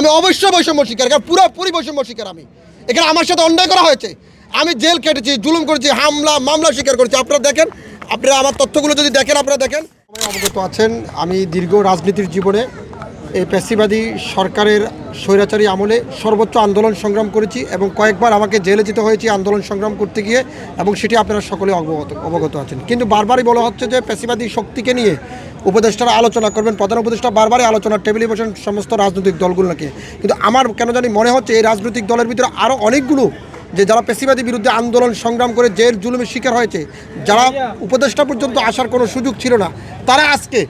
আমি অবশ্যই বৈষম্য শিকার কারণ পুরোপুরি বৈষম্য শিকার আমি। এখানে আমার সাথে অন্যায় করা হয়েছে। আমি জেল কেটেছি জুলুম করেছি, হামলা, মামলা স্বীকার করেছি। আপনারা দেখেন, আপনারা আমার তথ্যগুলো যদি দেখেন, আপনারা দেখেন। অবগত আছেন, আমি দীর্ঘ রাজনীতির জীবনে এই পেশিবাদী সরকারের স্বৈরাচারী আমলে সর্বোচ্চ আন্দোলন সংগ্রাম করেছি এবং কয়েকবার আমাকে জেলে যেতে হয়েছে আন্দোলন সংগ্রাম করতে গিয়ে এবং সেটি আপনারা সকলে অবগত অবগত আছেন। কিন্তু বারবারই বলা হচ্ছে যে পেশিবাদী শক্তিকে নিয়ে উপদেষ্টারা আলোচনা করবেন, প্রধান উপদেষ্টা বারবারই আলোচনা টেবিলে বসেন সমস্ত রাজনৈতিক দলগুলোকে কিন্তু আমার কেন জানি মনে হচ্ছে এই রাজনৈতিক দলের ভিতরে আরও অনেকগুলো যে যারা পেশিবাদী বিরুদ্ধে আন্দোলন, সংগ্রাম করে জেল, জুলুমের শিকার হয়েছে, যারা উপদেষ্টা পর্যন্ত আসার কোনো সুযোগ ছিল না, তারা আজকে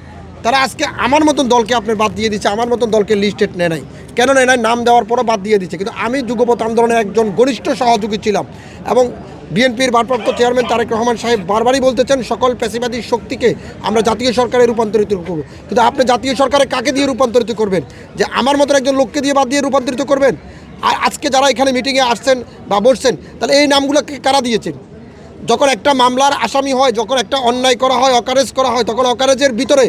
তারা আজকে আমার মতন দলকে আপনার বাদ দিয়ে দিচ্ছে, আমার মতন দলকে লিস্টেড নেয় নাই। কেন নেয় নাই? নাম দেওয়ার পরও বাদ দিয়ে দিচ্ছে। কিন্তু আমি যুগপথ আন্দোলনের একজন ঘনিষ্ঠ সহযোগী ছিলাম এবং বিএনপির ভারপ্রাপ্ত চেয়ারম্যান তারেক রহমান সাহেব বারবারই বলতেছেন, সকল পেশিবাদী শক্তিকে আমরা জাতীয় সরকারে রূপান্তরিত করব। কিন্তু আপনি জাতীয় সরকারে কাকে দিয়ে রূপান্তরিত করবেন? যে আমার মতন একজন লোককে দিয়ে বাদ দিয়ে রূপান্তরিত করবেন? আর আজকে যারা এখানে মিটিংয়ে আসছেন বা বসছেন, তাহলে এই নামগুলোকে কারা দিয়েছেন? যখন একটা মামলার আসামি হয়, যখন একটা অন্যায় করা হয়, অকারেজ করা হয়, তখন অকারেজের ভিতরে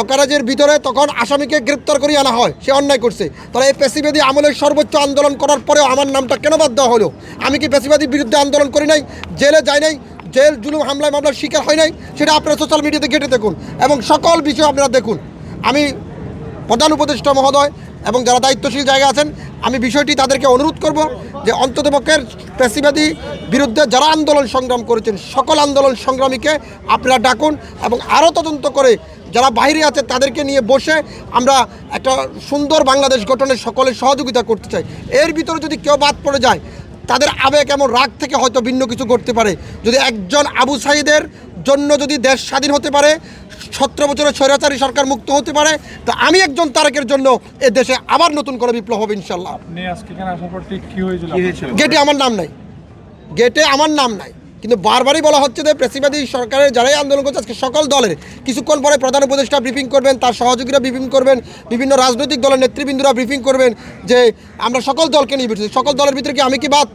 অকারেজের ভিতরে তখন আসামিকে গ্রেপ্তার করিয়ে আনা হয়, সে অন্যায় করছে। তাহলে এই পেশিবাদী আমলের সর্বোচ্চ আন্দোলন করার পরেও আমার নামটা কেন বাদ দেওয়া হলো? আমি কি পেশিবাদীর বিরুদ্ধে আন্দোলন করি নাই, জেলে যাই নাই, জেল, জুলুম, হামলায় মামলার শিকার হয় নাই, সেটা আপনারা সোশ্যাল মিডিয়াতে ঘেটে দেখুন এবং সকল বিষয় আপনারা দেখুন। আমি প্রধান উপদেষ্টা মহোদয় এবং যারা দায়িত্বশীল জায়গা আছেন, আমি বিষয়টি তাদেরকে অনুরোধ করব যে অন্ততপক্ষের পেশিবাদী বিরুদ্ধে যারা আন্দোলন সংগ্রাম করেছেন, সকল আন্দোলন সংগ্রামীকে আপনারা ডাকুন এবং আরও তদন্ত করে যারা বাইরে আছে তাদেরকে নিয়ে বসে আমরা একটা সুন্দর বাংলাদেশ গঠনে সকলের সহযোগিতা করতে চাই। এর ভিতরে যদি কেউ বাদ পড়ে যায় তাদের আবেগ এমন রাগ থেকে হয়তো ভিন্ন কিছু করতে পারে। যদি একজন আবু সাইদের জন্য যদি দেশ স্বাধীন হতে পারে সতেরো বছরের স্বৈরাচারী সরকার মুক্ত হতে পারে তা আমি একজন তারেকের জন্য এ দেশে আবার নতুন করে বিপ্লব হবে ইনশাল্লাহ। গেটে আমার নাম নাই। গেটে আমার নাম নাই। কিন্তু বারবারই বলা হচ্ছে যে প্রেসিবাদী সরকারের যারাই আন্দোলন করছে আজকে সকল দলের কিছুক্ষণ পরে প্রধান উপদেষ্টা ব্রিফিং করবেন তার সহযোগীরা ব্রিফিং করবেন বিভিন্ন রাজনৈতিক দলের নেতৃবৃন্দরা ব্রিফিং করবেন যে আমরা সকল দলকে নিয়ে সকল দলের ভিতরে কি আমি কি বাদ?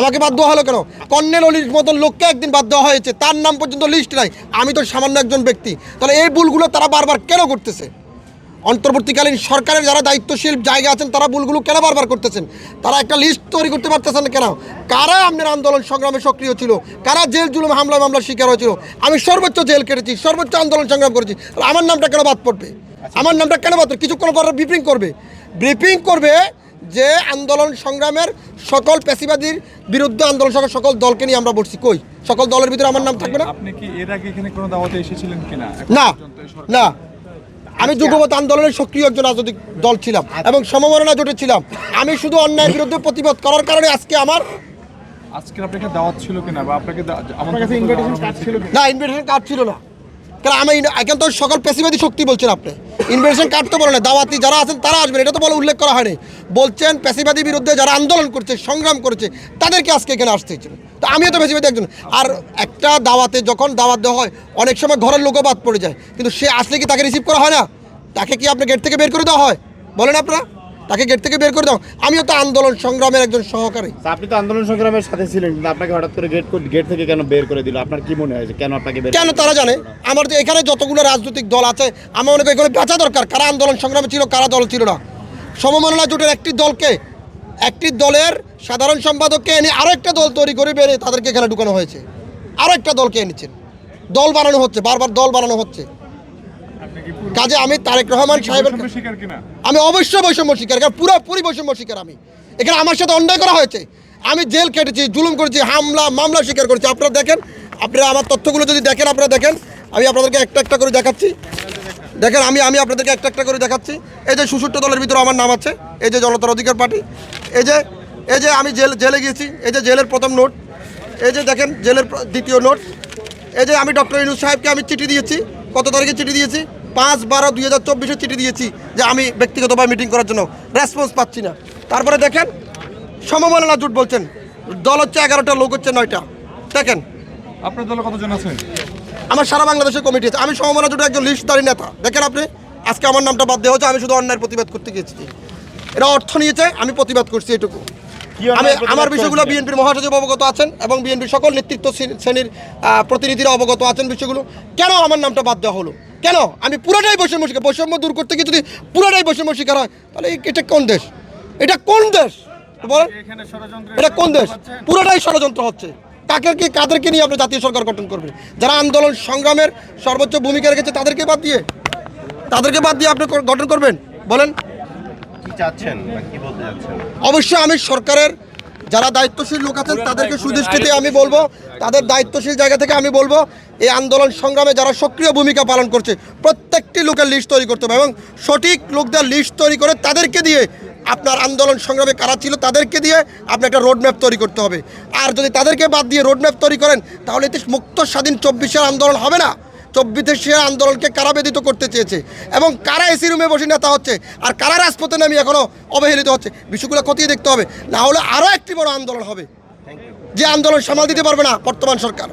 আমাকে বাদ দেওয়া হলো কেন? কর্নেল অলির মতন লোককে একদিন বাদ দেওয়া হয়েছে তার নাম পর্যন্ত লিস্ট নাই। আমি তো সামান্য একজন ব্যক্তি। তাহলে এই ভুলগুলো তারা বারবার কেন করতেছে? অন্তর্বর্তীকালীন সরকারের যারা দায়িত্বশীল জায়গা আছেন তারা ভুলগুলো কেন বারবার করতেছেন? তারা একটা লিস্ট তৈরি করতে পারতেছেন কেন? কারা আপনার আন্দোলন সংগ্রামে সক্রিয় ছিল? কারা জেল জুলুম হামলা মামলার শিকার হয়েছিল? আমি সর্বোচ্চ জেল কেটেছি সর্বোচ্চ আন্দোলন সংগ্রাম করেছি। আমার নামটা কেন বাদ পড়বে? আমার নামটা কেন বাদ কিছুক্ষণ পর ব্রিফিং করবে। ব্রিফিং করবে যে আন্দোলন সংগ্রামের সকল পেশিবাদীর বিরুদ্ধে আন্দোলন সংগ্রাম সকল দলকে নিয়ে আমরা বসছি। কই? সকল দলের ভিতরে আমার নাম থাকবে না? আপনি কি এর আগে এখানে কোনো দাওয়াতে এসেছিলেন কিনা? না না। আমি যুগপথ আন্দোলনের সক্রিয় একজন রাজনৈতিক দল ছিলাম এবং সমমরণা জোটে ছিলাম। আমি শুধু অন্যায়ের বিরুদ্ধে প্রতিবাদ করার কারণে আজকে আমার আজকে আপনাকে দাওয়াত ছিল কিনা বা আপনাকে আমার কাছে ইনভিটেশন কার্ড ছিল না ইনভিটেশন কার্ড ছিল না। কারণ আমি এখন তো সকল পেশিবাদী শক্তি বলছেন আপনি। ইনভিটেশন কার্ড তো বলে না, দাওয়াতি যারা আছেন তারা আসবেন, এটা তো বলে উল্লেখ করা হয়নি। বলছেন পেশিবাদী বিরুদ্ধে যারা আন্দোলন করছে, সংগ্রাম করেছে, তাদেরকে আজকে এখানে আসতে হয়েছিল। তো আমিও তো পেশিবাদী একজন। আর একটা দাওয়াতে যখন দাওয়াত দেওয়া হয়, অনেক সময় ঘরের লোকও বাদ পড়ে যায়। কিন্তু সে আসলে কি তাকে রিসিভ করা হয় না? তাকে কি আপনি গেট থেকে বের করে দেওয়া হয়? বলেন আপনারা। তাকে গেট থেকে বের করে দাও। আমিও তো আন্দোলন সংগ্রামের একজন সহকারী। আপনি তো আন্দোলন সংগ্রামের সাথে ছিলেন কিন্তু আপনাকে হঠাৎ করে গেট গেট থেকে কেন বের করে দিল? আপনার কি মনে হয়েছে কেন আপনাকে বের কেন তারা জানে? আমার যে এখানে যতগুলো রাজনৈতিক দল আছে আমার মনে করি এখানে বাঁচা দরকার। কারা আন্দোলন সংগ্রামে ছিল কারা দল ছিল না। সমমননা জোটের একটি দলকে একটি দলের সাধারণ সম্পাদককে এনে আরও একটা দল তৈরি করে বেড়ে তাদেরকে এখানে ঢুকানো হয়েছে। আরও একটা দলকে এনেছেন। দল বানানো হচ্ছে বারবার দল বানানো হচ্ছে। কাজে আমি তারেক রহমান সাহেবের আমি অবশ্যই বৈষম্য শিকার কারণ পুরোপুরি বৈষম্য শিকার আমি। এখানে আমার সাথে অন্যায় করা হয়েছে। আমি জেল কেটেছি জুলুম করেছি হামলা মামলা স্বীকার করেছি। আপনারা দেখেন আপনারা আমার তথ্যগুলো যদি দেখেন আপনারা দেখেন আমি আপনাদেরকে একটা একটা করে দেখাচ্ছি। দেখেন আমি আমি আপনাদেরকে একটা একটা করে দেখাচ্ছি। এই যে সুসুট্ট দলের ভিতরে আমার নাম আছে এই যে জনতার অধিকার পার্টি এই যে এই যে আমি জেল জেলে গিয়েছি এই যে জেলের প্রথম নোট এই যে দেখেন জেলের দ্বিতীয় নোট এই যে আমি ডক্টর ইনুস সাহেবকে আমি চিঠি দিয়েছি কত তারিখে চিঠি দিয়েছি? পাঁচ বারো দুই হাজার চব্বিশে চিঠি দিয়েছি যে আমি ব্যক্তিগতভাবে মিটিং করার জন্য। রেসপন্স পাচ্ছি না। তারপরে দেখেন সমমাননা জোট বলছেন দল হচ্ছে এগারোটা লোক হচ্ছে নয়টা। দেখেন আপনার দলে কতজন আছে? আমার সারা বাংলাদেশের কমিটি আছে। আমি সমমানা জোটের একজন লিস্টদারি নেতা। দেখেন আপনি আজকে আমার নামটা বাদ দেওয়া হচ্ছে আমি শুধু অন্যায়ের প্রতিবাদ করতে গিয়েছি। এটা অর্থ নিয়েছে আমি প্রতিবাদ করছি এটুকু। আমি আমার বিষয়গুলো বিএনপির মহাসচিব অবগত আছেন এবং বিএনপির সকল নেতৃত্ব শ্রে- শ্রেণির প্রতিনিধিরা অবগত আছেন বিষয়গুলো। কেন আমার নামটা বাদ দেওয়া হলো? কেন? আমি পুরোটাই বৈষম্য শিকার। বৈষম্য দূর করতে গিয়ে যদি পুরোটাই বৈষম্য শিকার হয় তাহলে এটা কোন দেশ? এটা কোন দেশ? বলেন। এটা কোন দেশ? পুরোটাই ষড়যন্ত্র হচ্ছে। কাকেরকে কাদেরকে নিয়ে আপনি জাতীয় সরকার গঠন করবেন? যারা আন্দোলন সংগ্রামের সর্বোচ্চ ভূমিকা রেখেছে তাদেরকে বাদ দিয়ে? তাদেরকে বাদ দিয়ে আপনি গঠন করবেন? বলেন। অবশ্যই আমি সরকারের যারা দায়িত্বশীল লোক আছেন তাদেরকে সুদৃষ্টিতে আমি বলব তাদের দায়িত্বশীল জায়গা থেকে আমি বলব এই আন্দোলন সংগ্রামে যারা সক্রিয় ভূমিকা পালন করছে প্রত্যেকটি লোকের লিস্ট তৈরি করতে হবে এবং সঠিক লোকদের লিস্ট তৈরি করে তাদেরকে দিয়ে আপনার আন্দোলন সংগ্রামে কারা ছিল তাদেরকে দিয়ে আপনি একটা রোডম্যাপ তৈরি করতে হবে। আর যদি তাদেরকে বাদ দিয়ে রোডম্যাপ তৈরি করেন তাহলে এতে মুক্ত স্বাধীন চব্বিশের আন্দোলন হবে না। চব্বিশের আন্দোলনকে কারা বেদিত করতে চেয়েছে? এবং কারা এসি রুমে বসে নেতা হচ্ছে? আর কারা রাজপথে নামি এখনও অবহেলিত হচ্ছে? বিষয়গুলো খতিয়ে দেখতে হবে। না হলে আরও একটি বড় আন্দোলন হবে। যে আন্দোলন সামাল দিতে পারবে না বর্তমান সরকার।